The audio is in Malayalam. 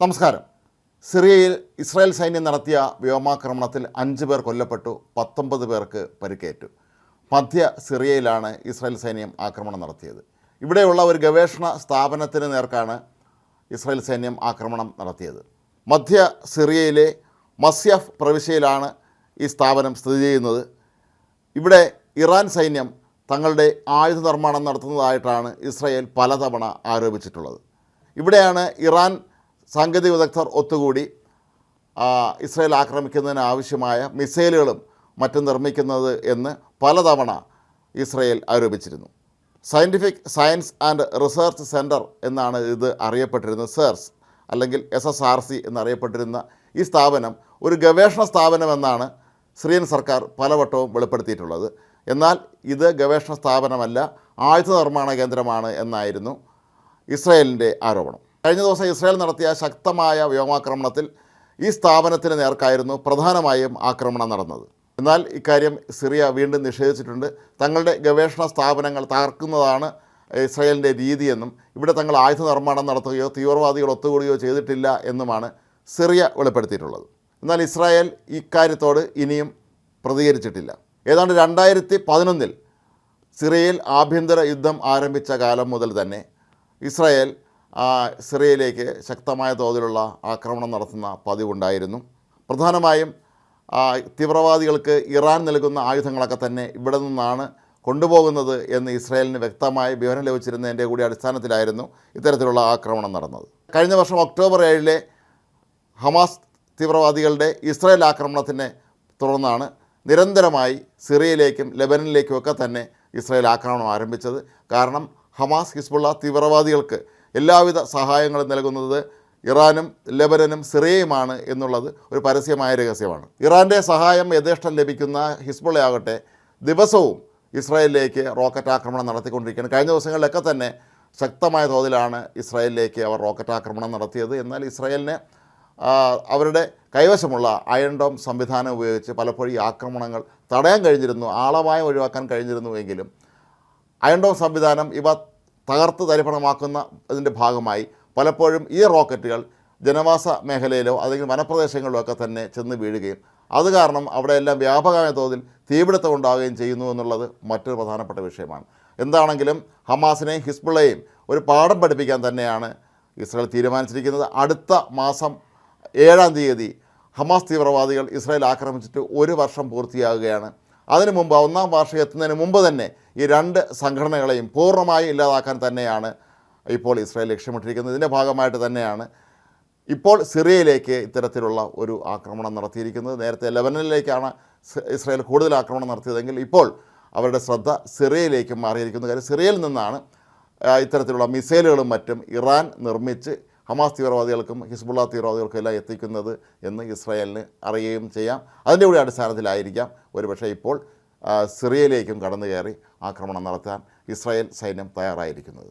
നമസ്കാരം. സിറിയയിൽ ഇസ്രായേൽ സൈന്യം നടത്തിയ വ്യോമാക്രമണത്തിൽ അഞ്ച് പേർ കൊല്ലപ്പെട്ടു പത്തൊമ്പത് പേർക്ക് പരിക്കേറ്റു. മധ്യ സിറിയയിലാണ് ഇസ്രായേൽ സൈന്യം ആക്രമണം നടത്തിയത്. ഇവിടെയുള്ള ഒരു ഗവേഷണ സ്ഥാപനത്തിന് നേർക്കാണ് ഇസ്രായേൽ സൈന്യം ആക്രമണം നടത്തിയത്. മധ്യ സിറിയയിലെ മസ്യഫ് പ്രവിശ്യയിലാണ് ഈ സ്ഥാപനം സ്ഥിതി ചെയ്യുന്നത്. ഇവിടെ ഇറാൻ സൈന്യം തങ്ങളുടെ ആയുധ നിർമ്മാണം നടത്തുന്നതായിട്ടാണ് ഇസ്രായേൽ പലതവണ ആരോപിച്ചിട്ടുള്ളത്. ഇവിടെയാണ് ഇറാൻ സാങ്കേതിക വിദഗ്ധർ ഒത്തുകൂടി ഇസ്രയേൽ ആക്രമിക്കുന്നതിന് ആവശ്യമായ മിസൈലുകളും മറ്റും നിർമ്മിക്കുന്നത് എന്ന് പലതവണ ഇസ്രയേൽ ആരോപിച്ചിരുന്നു. Scientific science and research centre എന്നാണ് ഇത് അറിയപ്പെട്ടിരുന്നത്. സെർസ് അല്ലെങ്കിൽ എസ് എസ് ആർ സി എന്നറിയപ്പെട്ടിരുന്ന ഈ സ്ഥാപനം ഒരു ഗവേഷണ സ്ഥാപനമെന്നാണ് സിറിയൻ സർക്കാർ പലവട്ടവും വെളിപ്പെടുത്തിയിട്ടുള്ളത്. എന്നാൽ ഇത് ഗവേഷണ സ്ഥാപനമല്ല ആയുധ നിർമ്മാണ കേന്ദ്രമാണ് എന്നായിരുന്നു ഇസ്രയേലിന്റെ ആരോപണം. കഴിഞ്ഞ ദിവസം ഇസ്രായേൽ നടത്തിയ ശക്തമായ വ്യോമാക്രമണത്തിൽ ഈ സ്ഥാപനത്തിന് നേർക്കായിരുന്നു പ്രധാനമായും ആക്രമണം നടന്നത്. എന്നാൽ ഇക്കാര്യം സിറിയ വീണ്ടും നിഷേധിച്ചിട്ടുണ്ട്. തങ്ങളുടെ ഗവേഷണ സ്ഥാപനങ്ങൾ തകർക്കുന്നതാണ് ഇസ്രായേലിന്റെ രീതിയെന്നും ഇവിടെ തങ്ങൾ ആയുധ നിർമ്മാണം നടത്തുകയോ തീവ്രവാദികൾ ഒത്തുകൂടുകയോ ചെയ്തിട്ടില്ല എന്നുമാണ് സിറിയ വെളിപ്പെടുത്തിയിട്ടുള്ളത്. എന്നാൽ ഇസ്രായേൽ ഇക്കാര്യത്തോട് ഇനിയും പ്രതികരിച്ചിട്ടില്ല. ഏതാണ്ട് രണ്ടായിരത്തി പതിനൊന്നിൽ സിറിയയിൽ ആഭ്യന്തര യുദ്ധം ആരംഭിച്ച കാലം മുതൽ തന്നെ ഇസ്രായേൽ സിറിയയിലേക്ക് ശക്തമായ തോതിലുള്ള ആക്രമണം നടത്തുന്ന പതിവുണ്ടായിരുന്നു. പ്രധാനമായും തീവ്രവാദികൾക്ക് ഇറാൻ നൽകുന്ന ആയുധങ്ങളൊക്കെ തന്നെ ഇവിടെ നിന്നാണ് കൊണ്ടുപോകുന്നത് എന്ന് ഇസ്രായേലിന് വ്യക്തമായ വിവരം ലഭിച്ചിരുന്നതിന്റെ കൂടി അടിസ്ഥാനത്തിലായിരുന്നു ഇത്തരത്തിലുള്ള ആക്രമണം നടന്നത്. കഴിഞ്ഞ വർഷം ഒക്ടോബർ ഏഴിലെ ഹമാസ് തീവ്രവാദികളുടെ ഇസ്രായേൽ ആക്രമണത്തിനെ തുടർന്നാണ് നിരന്തരമായി സിറിയയിലേക്കും ലെബനനിലേക്കും ഒക്കെ തന്നെ ഇസ്രായേൽ ആക്രമണം ആരംഭിച്ചത്. കാരണം ഹമാസ് ഹിസ്ബുള്ള തീവ്രവാദികൾക്ക് എല്ലാവിധ സഹായങ്ങളും നൽകുന്നത് ഇറാനും ലെബനനും സിറിയയുമാണ് എന്നുള്ളത് ഒരു പരസ്യമായ രഹസ്യമാണ്. ഇറാന്റെ സഹായം യഥേഷ്ടം ലഭിക്കുന്ന ഹിസ്ബുള്ളയാകട്ടെ ദിവസവും ഇസ്രായേലിലേക്ക് റോക്കറ്റ് ആക്രമണം നടത്തിക്കൊണ്ടിരിക്കുകയാണ്. കഴിഞ്ഞ ദിവസങ്ങളിലൊക്കെ തന്നെ ശക്തമായ തോതിലാണ് ഇസ്രായേലിലേക്ക് അവർ റോക്കറ്റ് ആക്രമണം നടത്തിയത്. എന്നാൽ ഇസ്രായേലിനെ അവരുടെ കൈവശമുള്ള അയൺ ഡോം സംവിധാനം ഉപയോഗിച്ച് പലപ്പോഴും ഈ ആക്രമണങ്ങൾ തടയാൻ കഴിഞ്ഞിരുന്നു ആളപായം ഒഴിവാക്കാൻ കഴിഞ്ഞിരുന്നുവെങ്കിലും അയൺ ഡോം സംവിധാനം ഇവ തകർത്ത് തരിപ്പണമാക്കുന്ന ഇതിന്റെ ഭാഗമായി പലപ്പോഴും ഈ റോക്കറ്റുകൾ ജനവാസ മേഖലയിലോ അല്ലെങ്കിൽ വനപ്രദേശങ്ങളിലോ ഒക്കെ തന്നെ ചെന്ന് വീഴുകയും അത് കാരണം അവിടെയെല്ലാം വ്യാപകമായ തോതിൽ തീപിടുത്തം ഉണ്ടാവുകയും ചെയ്യുന്നു എന്നുള്ളത് മറ്റൊരു പ്രധാനപ്പെട്ട വിഷയമാണ്. എന്താണെങ്കിലും ഹമാസിനെയും ഹിസ്ബുള്ളയെയും ഒരു പാഠം പഠിപ്പിക്കാൻ തന്നെയാണ് ഇസ്രായേൽ തീരുമാനിച്ചിരിക്കുന്നത്. അടുത്ത മാസം ഏഴാം തീയതി ഹമാസ് തീവ്രവാദികൾ ഇസ്രായേൽ ആക്രമിച്ചിട്ട് ഒരു വർഷം പൂർത്തിയാകുകയാണ് അതിനു മുമ്പ് ഒന്നാം വാർഷികം എത്തുന്നതിന് മുമ്പ് തന്നെ ഈ രണ്ട് സംഘടനകളെയും പൂർണമായി ഇല്ലാതാക്കാൻ തന്നെയാണ് ഇപ്പോൾ ഇസ്രായേൽ ലക്ഷ്യമിട്ടിരിക്കുന്നത്. ഇതിന്റെ ഭാഗമായിട്ട് തന്നെയാണ് ഇപ്പോൾ സിറിയയിലേക്ക് ഇത്തരത്തിലുള്ള ഒരു ആക്രമണം നടത്തിയിരിക്കുന്നത്. നേരത്തെ ലെബനനിലേക്കാണ് ഇസ്രായേൽ കൂടുതൽ ആക്രമണം നടത്തിയതെങ്കിൽ ഇപ്പോൾ അവരുടെ ശ്രദ്ധ സിറിയയിലേക്ക് മാറിയിരിക്കുന്നു. കാര്യം സിറിയയിൽ നിന്നാണ് ഇത്തരത്തിലുള്ള മിസൈലുകളും മറ്റും ഇറാൻ നിർമ്മിച്ച് ഹമാസ് തീവ്രവാദികൾക്കും ഹിസ്ബുള്ള തീവ്രവാദികൾക്കും എല്ലാം എത്തിക്കുന്നത് എന്ന് ഇസ്രായേലിന് അറിയുകയും ചെയ്യാം. അതിന്റെ കൂടി അടിസ്ഥാനത്തിലായിരിക്കാം ഒരുപക്ഷെ ഇപ്പോൾ സിറിയയിലേക്കും കടന്നു കയറി ആക്രമണം നടത്താൻ ഇസ്രായേൽ സൈന്യം തയ്യാറായിരിക്കുന്നത്.